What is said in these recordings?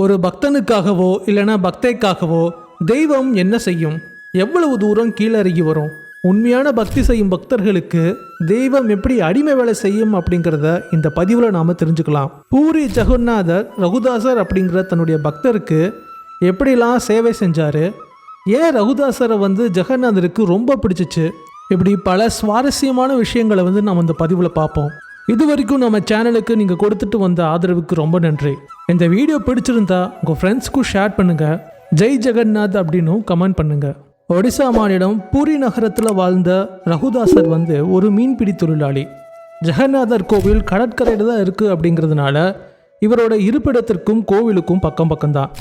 ஒரு பக்தனுக்காகவோ இல்லைன்னா பக்தைக்காகவோ தெய்வம் என்ன செய்யும்? எவ்வளவு தூரம் கீழே வரும்? உண்மையான பக்தி செய்யும் பக்தர்களுக்கு தெய்வம் எப்படி அடிமை வேலை செய்யும் அப்படிங்கிறத இந்த பதிவில் நாம் தெரிஞ்சுக்கலாம். பூரி ஜெகநாதர் ரகுதாசர் அப்படிங்கிற தன்னுடைய பக்தருக்கு எப்படிலாம் சேவை செஞ்சார்? ஏன் ரகுதாசரை வந்து ஜெகநாதருக்கு ரொம்ப பிடிச்சிச்சு? இப்படி பல சுவாரஸ்யமான விஷயங்களை வந்து நம்ம இந்த பதிவில் பார்ப்போம். இது வரைக்கும் நம்ம சேனலுக்கு நீங்கள் கொடுத்துட்டு வந்த ஆதரவுக்கு ரொம்ப நன்றி. இந்த வீடியோ பிடிச்சிருந்தா உங்கள் ஃப்ரெண்ட்ஸ்க்கும் ஷேர் பண்ணுங்கள் ஜெய் ஜெகநாத் அப்படின்னும் கமெண்ட் பண்ணுங்கள் ஒடிசா மாநிலம் பூரி நகரத்தில் வாழ்ந்த ரகுதாசர் வந்து ஒரு மீன்பிடி தொழிலாளி. ஜெகநாதர் கோவில் கடற்கரையில் தான் இருக்குது அப்படிங்கிறதுனால இவரோட இருப்பிடத்திற்கும் கோவிலுக்கும் பக்கம் பக்கம்தான்.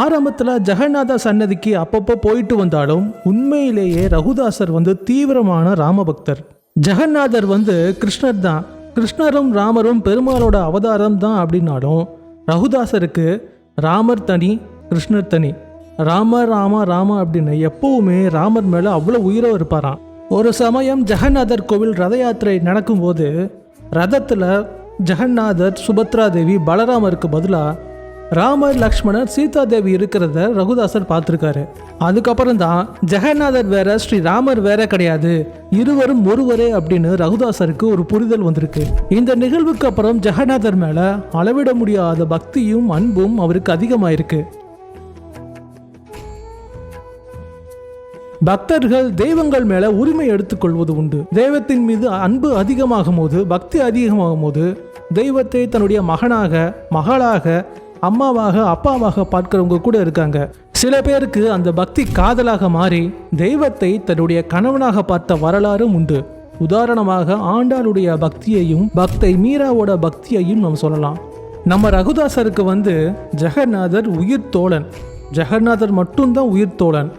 ஆரம்பத்தில் ஜெகநாத சன்னதிக்கு அப்பப்போ போயிட்டு வந்தாலும் உண்மையிலேயே ரகுதாசர் வந்து தீவிரமான ராமபக்தர். ஜெகநாதர் வந்து கிருஷ்ணர் தான். கிருஷ்ணரும் ராமரும் பெருமாளோட அவதாரம் தான் அப்படின்னாலும் ரகுதாசருக்கு ராமர் தனி கிருஷ்ணர் தனி. ராம ராம ராம அப்படின்னு எப்பவுமே ராமர் மேலே அவ்வளோ உயிரோ இருப்பாராம். ஒரு சமயம் ஜெகநாதர் கோவில் ரத யாத்திரை நடக்கும்போது ரதத்தில் ஜெகநாதர் சுபத்ரா தேவி பலராமருக்கு பதிலாக ராமர் லக்ஷ்மணர் சீதா தேவி இருக்கிறத ரகுதாசர் பார்த்துருக்காரு. அதுக்கப்புறம் தான் ஜெகநாதர் வேற ஸ்ரீ ராமர் வேற கிடையாது. இருவரும் ஒருவரே அப்படின்னு ரகுதாசருக்கு ஒரு புரிதல் வந்திருக்கு. இந்த நிகழ்வுக்கு அப்புறம் ஜெகநாதர் மேல அளவிட முடியாத பக்தியும் அன்பும் அவருக்கு அதிகமாயிருக்கு. பக்தர்கள் தெய்வங்கள் மேல உரிமை எடுத்துக்கொள்வது உண்டு. தெய்வத்தின் மீது அன்பு அதிகமாகும் போது பக்தி அதிகமாகும் போது தெய்வத்தை தன்னுடைய மகனாக மகளாக அம்மாவாக அப்பாவாக பார்க்குறவங்க கூட இருக்காங்க. சில பேருக்கு அந்த பக்தி காதலாக மாறி தெய்வத்தை தன்னுடைய கணவனாக பார்த்த வரலாறும் உண்டு. உதாரணமாக ஆண்டாளுடைய பக்தியையும் பக்தை மீராவோட பக்தியையும் நம்ம சொல்லலாம். நம்ம ரகுதாசருக்கு வந்து ஜெகநாதர் உயிர் தோழன் ஜெகநாதர் மட்டும்தான் உயிர் தோழன்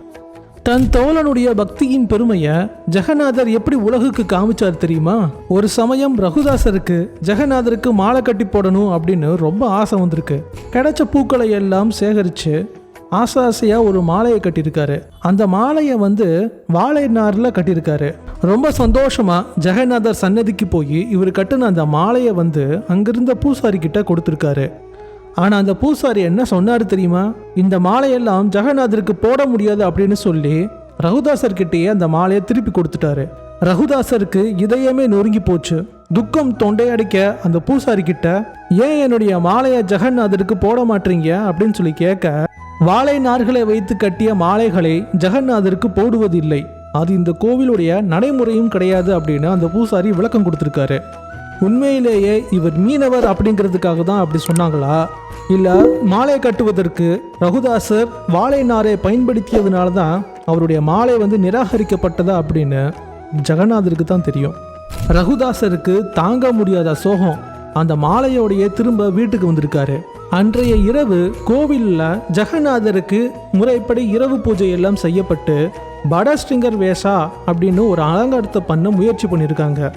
தன் தோழனுடைய பக்தியின் பெருமையை ஜெகநாதர் எப்படி உலகுக்கு காமிச்சார் தெரியுமா? ஒரு சமயம் ரகுதாசருக்கு ஜெகநாதருக்கு மாலை கட்டி போடணும் அப்படின்னு ரொம்ப ஆசை வந்திருக்கு. கிடைச்ச பூக்களை எல்லாம் சேகரித்து ஆசை ஆசையாக ஒரு மாலையை கட்டியிருக்காரு. அந்த மாலையை வந்து வாழை நாரில் கட்டியிருக்காரு. ரொம்ப சந்தோஷமா ஜெகநாதர் சன்னதிக்கு போய் இவர் கட்டின அந்த மாலையை வந்து அங்கிருந்த பூசாரி கிட்ட கொடுத்துருக்காரு. ஆனால் அந்த பூசாரி என்ன சொன்னார் தெரியுமா? இந்த மாலையெல்லாம் ஜெகநாதருக்கு போட முடியாது அப்படின்னு சொல்லி ரகுதாசர் கிட்டேயே அந்த மாலையை திருப்பி கொடுத்துட்டாரு. ரகுதாசருக்கு இதயமே நொறுங்கி போச்சு. துக்கம் தொண்டையடிக்க அந்த பூசாரி கிட்ட ஏன் என்னுடைய மாலையை ஜெகநாதருக்கு போட மாட்டீங்க? அப்படின்னு சொல்லி கேட்க வாழை நார்களை வைத்து கட்டிய மாலைகளை ஜெகநாதருக்கு போடுவதில்லை. அது இந்த கோவிலுடைய நடைமுறையும் கிடையாது அப்படின்னு அந்த பூசாரி விளக்கம் கொடுத்துருக்காரு. உண்மையிலேயே இவர் மீனவர் அப்படிங்கிறதுக்காக தான் அப்படி சொன்னாங்களா? இல்லை மாலை கட்டுவதற்கு ரகுதாசர் வாழை நாரை பயன்படுத்தியதுனால தான் அவருடைய மாலை வந்து நிராகரிக்கப்பட்டதா அப்படின்னு ஜெகநாதருக்கு தான் தெரியும். ரகுதாசருக்கு தாங்க முடியாத சோகம் அந்த மாலையோடைய திரும்ப வீட்டுக்கு வந்திருக்காரு. அன்றைய இரவு கோவிலில் ஜெகநாதருக்கு முறைப்படி இரவு பூஜை எல்லாம் செய்யப்பட்டு படஸ்டிங்கர் வேஷா அப்படின்னு ஒரு அலங்காரத்தை பண்ண முயற்சி பண்ணியிருக்காங்க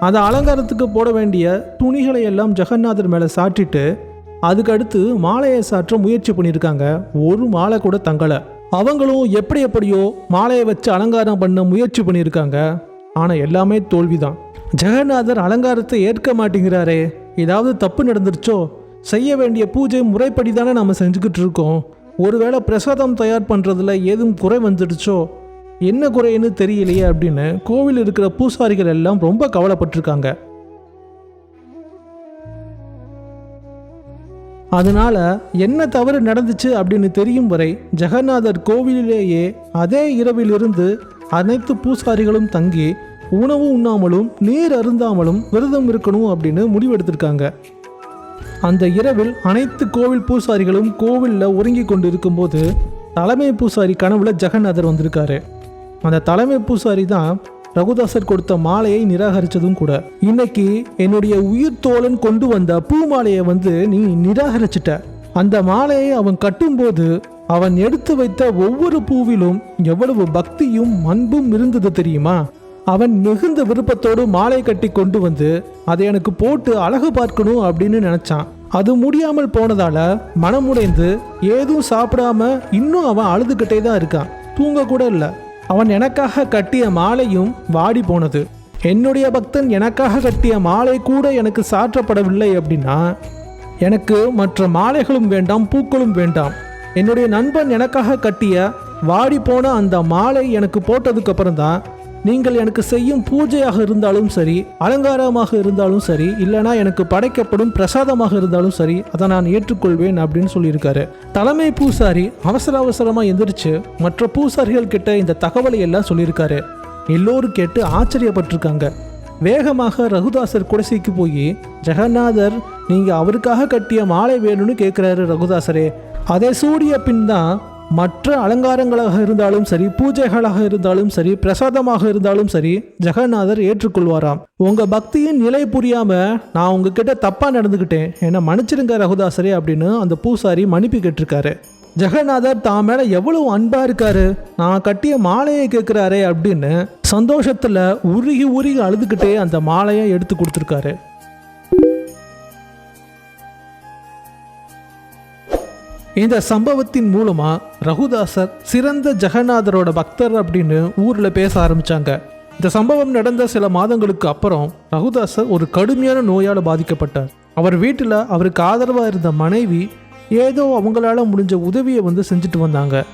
அந்த அலங்காரத்துக்கு போட வேண்டிய துணிகளை எல்லாம் ஜெகநாதர் மேலே சாட்டிட்டு அதுக்கடுத்து மாலையை சாற்ற முயற்சி பண்ணியிருக்காங்க. ஒரு மாலை கூட தங்கலை. அவங்களும் எப்படி எப்படியோ மாலையை வச்சு அலங்காரம் பண்ண முயற்சி பண்ணியிருக்காங்க. ஆனால் எல்லாமே தோல்விதான். ஜெகநாதர் அலங்காரத்தை ஏற்க மாட்டேங்கிறாரே. ஏதாவது தப்பு நடந்துருச்சோ? செய்ய வேண்டிய பூஜை முறைப்படி தானே நம்ம செஞ்சுக்கிட்டு இருக்கோம். ஒருவேளை பிரசாதம் தயார் பண்ணுறதுல ஏதும் குறை வந்துடுச்சோ என்ன குறைன்னு தெரியலையே அப்படின்னு கோவில் இருக்கிற பூசாரிகள் எல்லாம் ரொம்ப கவலைப்பட்டிருக்காங்க. அதனால என்ன தவறு நடந்துச்சு அப்படின்னு தெரியும் வரை ஜெகநாதர் கோவிலிலேயே அதே இரவிலிருந்து அனைத்து பூசாரிகளும் தங்கி உணவு உண்ணாமலும் நீர் அருந்தாமலும் விரதம் இருக்கணும் அப்படின்னு முடிவெடுத்திருக்காங்க. அந்த இரவில் அனைத்து கோவில் பூசாரிகளும் கோவிலில் உறங்கி கொண்டு இருக்கும்போது தலைமை பூசாரி கனவுல ஜெகநாதர் வந்திருக்காரு. அந்த தலைமை பூசாரி தான் ரகுதாசர் கொடுத்த மாலையை நிராகரித்ததும் கூட. இன்னைக்கு என்னுடைய உயிர் தோழன் கொண்டு வந்த பூ மாலையை வந்து நீ நிராகரிச்சிட்ட. அந்த மாலையை அவன் கட்டும்போது அவன் எடுத்து வைத்த ஒவ்வொரு பூவிலும் எவ்வளவு பக்தியும் அன்பும் இருந்தது தெரியுமா? அவன் மிகுந்த விருப்பத்தோடு மாலை கட்டி கொண்டு வந்து அதை எனக்கு போட்டு அழகு பார்க்கணும் அப்படின்னு நினைச்சான். அது முடியாமல் போனதால மனமுடைந்து ஏதும் சாப்பிடாம இன்னும் அவன் அழுதுகிட்டே தான் இருக்கான். தூங்க கூட இல்லை. அவன் எனக்காக கட்டிய மாலையும் வாடி போனது. என்னுடைய பக்தன் எனக்காக கட்டிய மாலை கூட எனக்கு சாற்றப்படவில்லை அப்படின்னா எனக்கு மற்ற மாலைகளும் வேண்டாம் பூக்களும் வேண்டாம். என்னுடைய நண்பன் எனக்காக கட்டிய வாடி போன அந்த மாலை எனக்கு போட்டதுக்கு அப்புறம் தான் நீங்கள் எனக்கு செய்யும் பூஜையாக இருந்தாலும் சரி அலங்காரமாக இருந்தாலும் சரி இல்லைனா எனக்கு படைக்கப்படும் பிரசாதமாக இருந்தாலும் சரி அதை நான் ஏற்றுக்கொள்வேன் அப்படின்னு சொல்லியிருக்காரு. தலைமை பூசாரி அவசர அவசரமாக எந்திரிச்சு மற்ற பூசாரிகள் கிட்ட இந்த தகவலை எல்லாம் சொல்லியிருக்காரு. எல்லோரும் கேட்டு ஆச்சரியப்பட்டிருக்காங்க. வேகமாக ரகுதாசர் குடிசைக்கு போய் ஜெகநாதர் நீங்கள் அவருக்காக கட்டிய மாலை வேணும்னு கேட்குறாரு ரகுதாசரே. அதை சூடிய பின் தான் மற்ற அலங்காரங்களாக இருந்தாலும் சரி பூஜைகளாக இருந்தாலும் சரி பிரசாதமாக இருந்தாலும் சரி ஜெகநாதர் ஏற்றுக்கொள்வாராம். உங்க பக்தியின் நிலை புரியாம நான் உங்ககிட்ட தப்பா நடந்துக்கிட்டேன் என்னை மன்னிச்சிருங்க ரகுதாசரே அப்படின்னு அந்த பூசாரி மன்னிப்பு கேட்டிருக்காரு. ஜெகநாதர் தான் மேல எவ்வளவு அன்பா இருக்காரு? நான் கட்டிய மாலையை கேட்கிறாரே அப்படின்னு சந்தோஷத்துல உருகி உருகி அழுதுகிட்டே அந்த மாலையை எடுத்து கொடுத்துருக்காரு. இந்த சம்பவத்தின் மூலமா ரகுதாசர் சிறந்த ஜெகநாதரோட பக்தர் அப்படின்னு ஊர்ல பேச ஆரம்பிச்சாங்க. இந்த சம்பவம் நடந்த சில மாதங்களுக்கு அப்புறம் ரகுதாசர் ஒரு கடுமையான நோயால் பாதிக்கப்பட்டார். அவர் வீட்டில் அவருக்கு ஆதரவாக இருந்த மனைவி ஏதோ அவங்களால முடிஞ்ச உதவியை வந்து செஞ்சுட்டு வந்தாங்க.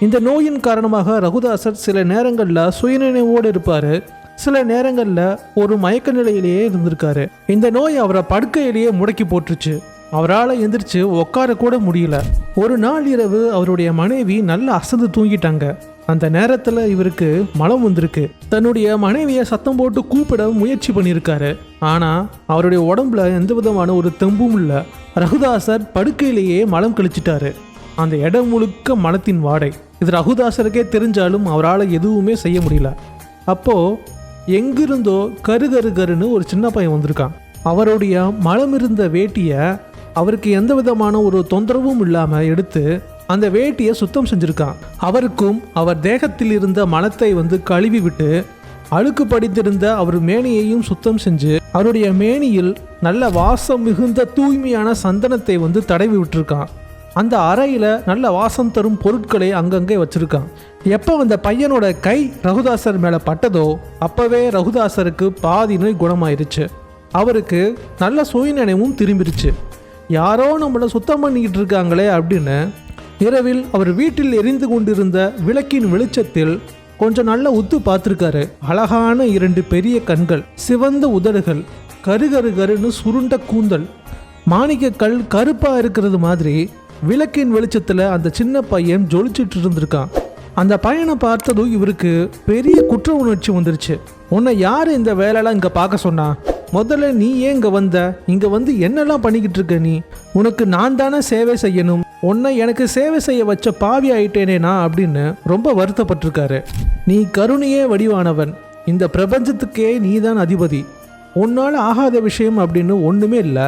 இந்த நோயின் காரணமாக ரகுதாசர் சில நேரங்களில் சுயநினைவோடு இருப்பார். சில நேரங்களில் ஒரு மயக்க நிலையிலேயே இருந்திருக்காரு. இந்த நோய் அவரை படுக்கையிலேயே முடக்கி போட்டுருச்சு. அவரால் எந்திரிச்சு உட்கார கூட முடியல. ஒரு நாள் இரவு அவருடைய மனைவி நல்லா அசந்து தூங்கிட்டாங்க. அந்த நேரத்தில் இவருக்கு மலம் வந்திருக்கு. தன்னுடைய மனைவியை சத்தம் போட்டு கூப்பிட முயற்சி பண்ணியிருக்காரு ஆனால் அவருடைய உடம்புல எந்த விதமான ஒரு தெம்பும் இல்லை. ரகுதாசர் படுக்கையிலேயே மலம் கழிச்சிட்டாரு. அந்த இடம் முழுக்க மலத்தின் வாடை. இது ரகுதாசருக்கே தெரிஞ்சாலும் அவரால் எதுவுமே செய்ய முடியல. அப்போ எங்கிருந்தோ கரு கரு கருன்னு ஒரு சின்ன பையன் வந்திருக்கான். அவருடைய மலம் இருந்த வேட்டியை அவருக்கு எந்த விதமான ஒரு தொந்தரவும் இல்லாமல் எடுத்து அந்த வேட்டியை சுத்தம் செஞ்சுருக்கான். அவருக்கும் அவர் தேகத்தில் இருந்த மலத்தை வந்து கழுவி விட்டு அழுக்கு படித்திருந்த அவர் மேனியையும் சுத்தம் செஞ்சு அவருடைய மேனியில் நல்ல வாசம் மிகுந்த தூய்மையான சந்தனத்தை வந்து தடவி விட்டுருக்கான். அந்த அறையில் நல்ல வாசம் தரும் பொருட்களை அங்கங்கே வச்சுருக்கான். எப்போ அந்த பையனோட கை ரகுதாசர் மேலே பட்டதோ அப்போவே ரகுதாசருக்கு பாதி நோய் குணமாயிருச்சு. அவருக்கு நல்ல சுயநினைவும் திரும்பிருச்சு. யாரோ நம்மளை சுத்தம் பண்ணிக்கிட்டு இருக்காங்களே அப்படின்னு இரவில் அவர் வீட்டில் எரிந்து கொண்டிருந்த விளக்கின் வெளிச்சத்தில் கொஞ்சம் நல்லா உத்து பார்த்துருக்காரு. அழகான இரண்டு பெரிய கண்கள் சிவந்த உதடுகள் கரு கருன்னு சுருண்ட கூந்தல். மாணிக்கக்கல் கருப்பாக இருக்கிறது மாதிரி விளக்கின் வெளிச்சத்தில் அந்த சின்ன பையன் ஜொலிச்சிட்டு இருந்திருக்கான். அந்த பையனை பார்த்ததும் இவருக்கு பெரிய குற்ற உணர்ச்சி வந்துருச்சு. உன்னை யார் இந்த வேலையெல்லாம் இங்கே பார்க்க சொன்னா? முதல்ல நீ ஏன் இங்கே வந்த? இங்கே வந்து என்னெல்லாம் பண்ணிக்கிட்டு இருக்க நீ? உனக்கு நான் தானே சேவை செய்யணும். உன்னை எனக்கு சேவை செய்ய வச்ச பாவி ஆயிட்டேனேனா அப்படின்னு ரொம்ப வருத்தப்பட்டிருக்காரு. நீ கருணையே வடிவானவன். இந்த பிரபஞ்சத்துக்கே நீதான் அதிபதி. உன்னால் ஆகாத விஷயம் அப்படின்னு ஒன்றுமே இல்லை.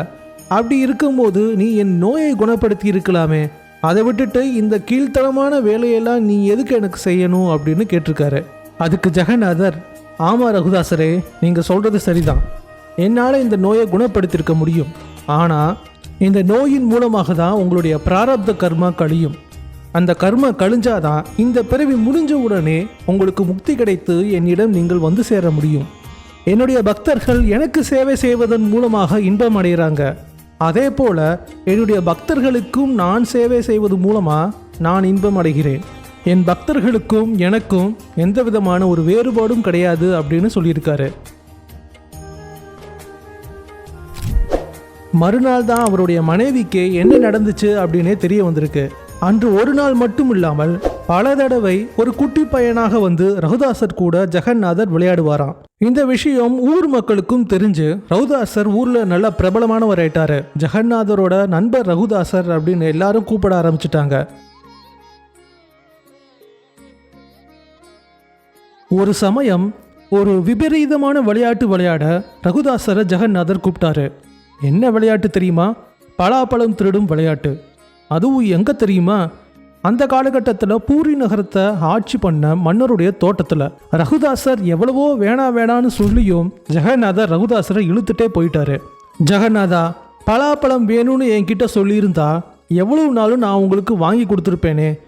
அப்படி இருக்கும்போது நீ என் நோயை குணப்படுத்தி இருக்கலாமே. அதை விட்டுட்டு இந்த கீழ்த்தரமான வேலையெல்லாம் நீ எதுக்கு எனக்கு செய்யணும் அப்படின்னு கேட்டிருக்காரு. அதுக்கு ஜெகநாதர் ஆமா ரகுதாசரே நீங்கள் சொல்கிறது சரிதான். என்னால் இந்த நோயை குணப்படுத்தியிருக்க முடியும். ஆனால் இந்த நோயின் மூலமாக தான் உங்களுடைய பிராரப்த கர்மா கழியும். அந்த கர்மா கழிஞ்சாதான் இந்த பிறவி முடிஞ்ச உடனே உங்களுக்கு முக்தி கிடைத்து என்னிடம் நீங்கள் வந்து சேர முடியும். என்னுடைய பக்தர்கள் எனக்கு சேவை செய்வதன் மூலமாக இன்பம் அடைகிறாங்க. அதே போல என்னுடைய பக்தர்களுக்கும் நான் சேவை செய்வது மூலமாக நான் இன்பம் அடைகிறேன். என் பக்தர்களுக்கும் எனக்கும் எந்த விதமான ஒரு வேறுபாடும் கிடையாது அப்படின்னு சொல்லியிருக்காரு. மறுநாள் தான் அவருடைய மனைவிக்கு என்ன நடந்துச்சு அப்படின்னே தெரிய வந்திருக்கு. அன்று ஒரு நாள் மட்டும் இல்லாமல் பல தடவை ஒரு குட்டி பையனாக வந்து ரகுதாசர் கூட ஜெகநாதர் விளையாடுவாராம். இந்த விஷயம் ஊர் மக்களுக்கும் தெரிஞ்சு ரகுதாசர் ஊர்ல நல்ல பிரபலமானவர் ஆயிட்டாரு. ஜெகநாதரோட நண்பர் ரகுதாசர் அப்படின்னு எல்லாரும் கூப்பிட ஆரம்பிச்சிட்டாங்க. ஒரு சமயம் ஒரு விபரீதமான விளையாட்டு விளையாட ரகுதாசரை ஜெகநாதர் கூப்பிட்டாரு. என்ன விளையாட்டு தெரியுமா? பலாப்பழம் திருடும் விளையாட்டு. அதுவும் எங்கே தெரியுமா? அந்த காலகட்டத்தில் பூரி நகரத்தை ஆட்சி பண்ண மன்னருடைய தோட்டத்தில். ரகுதாசர் எவ்வளவோ வேணா வேணான்னு சொல்லியும் ஜெகநாதர் ரகுதாசரை இழுத்துட்டே போயிட்டாரு. ஜெகநாதா பலாப்பழம் வேணும்னு என்கிட்ட சொல்லியிருந்தா எவ்வளவு நாளும் நான் உங்களுக்கு வாங்கி கொடுத்துருப்பேனே.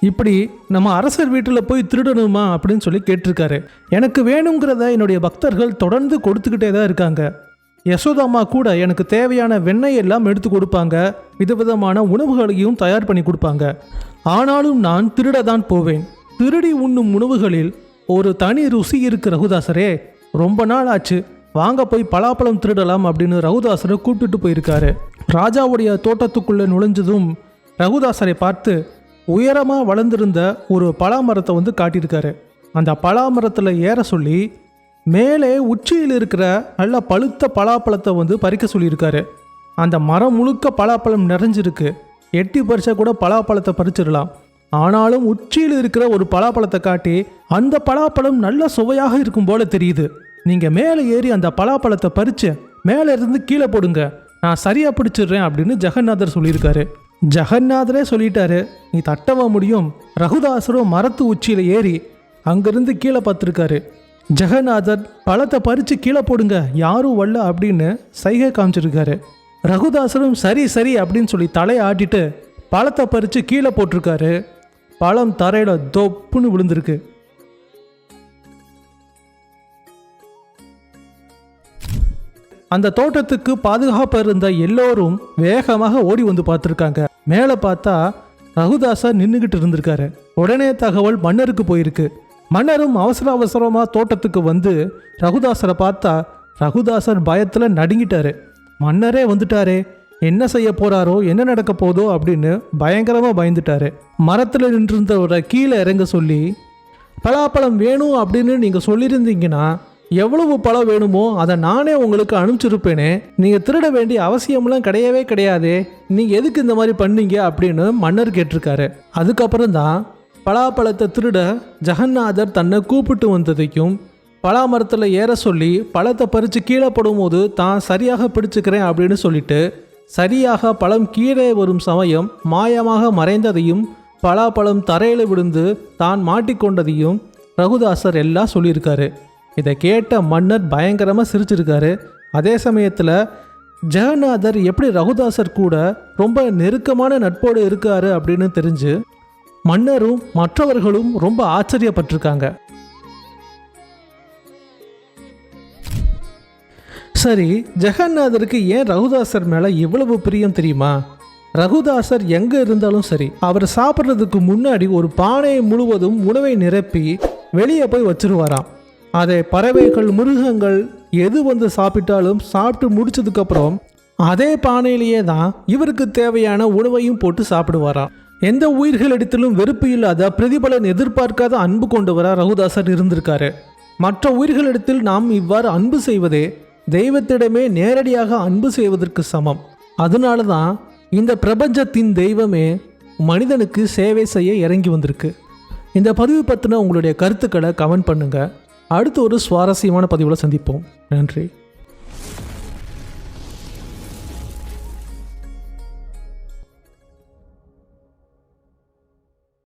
இப்படி நம்ம அரசர் வீட்டில் போய் திருடணுமா அப்படின்னு சொல்லி கேட்டிருக்காரு. எனக்கு வேணுங்கிறத என்னுடைய பக்தர்கள் தொடர்ந்து கொடுத்துக்கிட்டே தான் இருக்காங்க. யசோதாம்மா கூட எனக்கு தேவையான வெண்ணெய் எல்லாம் எடுத்து கொடுப்பாங்க. விதவிதமான உணவுகளையும் தயார் பண்ணி கொடுப்பாங்க. ஆனாலும் நான் திருட தான் போவேன். திருடி உண்ணும் உணவுகளில் ஒரு தனி ருசி இருக்கு ரகுதாசரே. ரொம்ப நாள் ஆச்சு. வாங்க போய் பலாப்பழம் திருடலாம் அப்படின்னு ரகுதாசரை கூப்பிட்டுட்டு போயிருக்காரு. ராஜாவுடைய தோட்டத்துக்குள்ளே நுழைஞ்சதும் ரகுதாசரை பார்த்து உயரமாக வளர்ந்திருந்த ஒரு பலாமரத்தை வந்து காட்டியிருக்காரு. அந்த பலாமரத்தில் ஏற சொல்லி மேலே உச்சியில் இருக்கிற நல்ல பழுத்த பலாப்பழத்தை வந்து பறிக்க சொல்லியிருக்காரு. அந்த மரம் முழுக்க பலாப்பழம் நிறைஞ்சிருக்கு. எட்டி பறிச்சா கூட பலாப்பழத்தை பறிச்சிடலாம். ஆனாலும் உச்சியில் இருக்கிற ஒரு பலாப்பழத்தை காட்டி அந்த பலாப்பழம் நல்ல சுவையாக இருக்கும் போல தெரியுது. நீங்க மேலே ஏறி அந்த பலாப்பழத்தை பறிச்சு மேலே இருந்து கீழே போடுங்க. நான் சரியா பிடிச்சிடுறேன் அப்படின்னு ஜெகநாதர் சொல்லியிருக்காரு. ஜெகநாதரே சொல்லிட்டாரு நீ தட்டவ முடியும். ரகுதாசரும் மரத்து உச்சியில ஏறி அங்கிருந்து கீழே பார்த்துருக்காரு. ஜெகநாதர் பழத்தை பறித்து கீழே போடுங்க யாரும் வரல அப்படின்னு சைகை காமிச்சிருக்காரு. ரகுதாசரும் சரி சரி அப்படின்னு சொல்லி தலையை ஆட்டிட்டு பழத்தை பறித்து கீழே போட்டிருக்காரு. பழம் தரையில தொப்புன்னு விழுந்திருக்கு. அந்த தோட்டத்துக்கு பாதுகாப்பாக இருந்த எல்லோரும் வேகமாக ஓடி வந்து பார்த்துருக்காங்க. மேலே பார்த்தா ரகுதாசர் நின்றுக்கிட்டு இருந்திருக்காரு. உடனே தகவல் மன்னருக்கு போயிருக்கு. மன்னரும் அவசர அவசரமாக தோட்டத்துக்கு வந்து ரகுதாசரை பார்த்தா ரகுதாசர் பயத்தில் நடுங்கிட்டாரு. மன்னரே வந்துட்டாரே என்ன செய்ய போறாரோ என்ன நடக்க போதோ அப்படின்னு பயங்கரமாக பயந்துட்டாரு. மரத்தில் நின்றிருந்தவரை கீழே இறங்க சொல்லி பலாப்பழம் வேணும் அப்படின்னு நீங்கள் சொல்லியிருந்தீங்கன்னா எவ்வளவு பழம் வேணுமோ அதை நானே உங்களுக்கு அனுப்பிச்சிருப்பேனே. நீங்கள் திருட வேண்டிய அவசியம்லாம் கிடையவே கிடையாது. நீங்கள் எதுக்கு இந்த மாதிரி பண்ணீங்க? அப்படின்னு மன்னர் கேட்டிருக்காரு. அதுக்கப்புறம் தான் பலாப்பழத்தை திருட ஜெகநாதர் தன்னை கூப்பிட்டு வந்ததையும் பலாமரத்தில் ஏற சொல்லி பழத்தை பறித்து கீழே போடும்போது தான் சரியாக பிடிச்சுக்கிறேன் அப்படின்னு சொல்லிட்டு சரியாக பழம் கீழே வரும் சமயம் மாயமாக மறைந்ததையும் பலாப்பழம் தரையில் விழுந்து தான் மாட்டிக்கொண்டதையும் ரகுதாசர் எல்லாம் சொல்லியிருக்காரு. இதை கேட்ட மன்னர் பயங்கரமாக சிரிச்சிருக்காரு. அதே சமயத்தில் ஜெகநாதர் எப்படி ரகுதாசர் கூட ரொம்ப நெருக்கமான நட்போடு இருக்காரு அப்படின்னு தெரிஞ்சு மன்னரும் மற்றவர்களும் ரொம்ப ஆச்சரியப்பட்டிருக்காங்க. சரி ஜெகநாதருக்கு ஏன் ரகுதாசர் மேலே இவ்வளவு பிரியம் தெரியுமா? ரகுதாசர் எங்கே இருந்தாலும் சரி அவர் சாப்பிட்றதுக்கு முன்னாடி ஒரு பானையை முழுவதும் உணவை நிரப்பி வெளியே போய் வச்சிருவாராம். அதை பறவைகள் மிருகங்கள் எது வந்து சாப்பிட்டாலும் சாப்பிட்டு முடிச்சதுக்கப்புறம் அதே பானையிலேயே தான் இவருக்கு தேவையான உணவையும் போட்டு சாப்பிடுவாராம். எந்த உயிர்களிடத்திலும் வெறுப்பு இல்லாத பிரதிபலன் எதிர்பார்க்காத அன்பு கொண்டவராக ரகுதாசர் இருந்திருக்காரு. மற்ற உயிர்களிடத்தில் நாம் இவ்வாறு அன்பு செய்வதே தெய்வத்திடமே நேரடியாக அன்பு செய்வதற்கு சமம். அதனால தான் இந்த பிரபஞ்சத்தின் தெய்வமே மனிதனுக்கு சேவை செய்ய இறங்கி வந்திருக்கு. இந்த பதிவு பற்றின உங்களுடைய கருத்துக்களை கமெண்ட் பண்ணுங்கள் அடுத்து ஒரு சுவாரஸ்யமான பதிவில் சந்திப்போம். நன்றி.